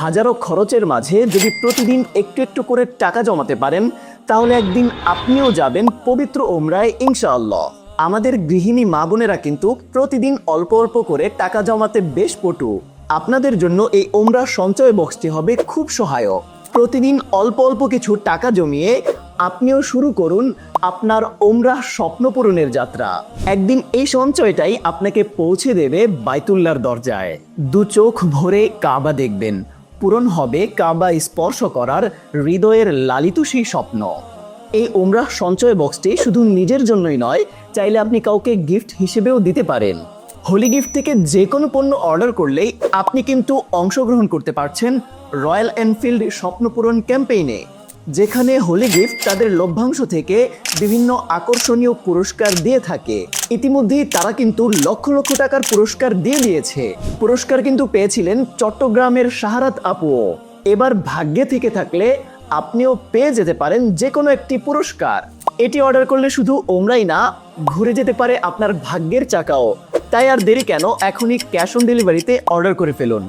হাজারো খরচের মাঝে যদি প্রতিদিন একটু একটু করে টাকা জমাতে পারেন, তাহলে একদিন আপনিও যাবেন পবিত্র ওমরায় ইনশাআল্লাহ। আমাদের গৃহিণী মা বোনেরা কিন্তু প্রতিদিন অল্প অল্প করে টাকা জমাতে বেশ পটু। আপনাদের জন্য এই ওমরা সঞ্চয় বক্সটি হবে খুব সহায়ক। প্রতিদিন অল্প অল্প কিছু টাকা জমিয়ে আপনিও শুরু করুন আপনার ওমরা স্বপ্ন পূরণের যাত্রা। একদিন এই সঞ্চয়টাই আপনাকে পৌঁছে দেবে বাইতুল্লার দরজায়। দু চোখ ভরে কাবা দেখবেন। পূরণ হবে কাবা স্পর্শ করার হৃদয়ের লালিত সেই স্বপ্ন। এই ওমরা সঞ্চয় বক্সটি শুধু নিজের জন্যই নয়, চাইলে আপনি কাউকে গিফট হিসেবেও দিতে পারেন। হোলি গিফট থেকে যে কোনো পণ্য অর্ডার করলেই আপনি কিন্তু অংশগ্রহণ করতে পারছেন রয়্যাল এনফিল্ড স্বপ্নপূরণ ক্যাম্পেইনে যেখানে হোলি গিফট তাদের লভ্যাংশ থেকে বিভিন্ন আকর্ষণীয় পুরস্কার দিয়ে থাকে। ইতিমধ্যেই তারা কিন্তু লক্ষ লক্ষ টাকার পুরস্কার দিয়ে দিয়েছে। পুরস্কার কিন্তু পেয়েছিলেন চট্টগ্রামের শাহারাত আপুও। এবার ভাগ্যে থেকে থাকলে আপনিও পেয়ে যেতে পারেন যে কোনো একটি পুরস্কার। এটি অর্ডার করলে শুধু ওমরাই না, ঘুরে যেতে পারে আপনার ভাগ্যের চাকাও। তাই আর দেরি কেন, এখনই ক্যাশ অন ডেলিভারিতে অর্ডার করে ফেলুন।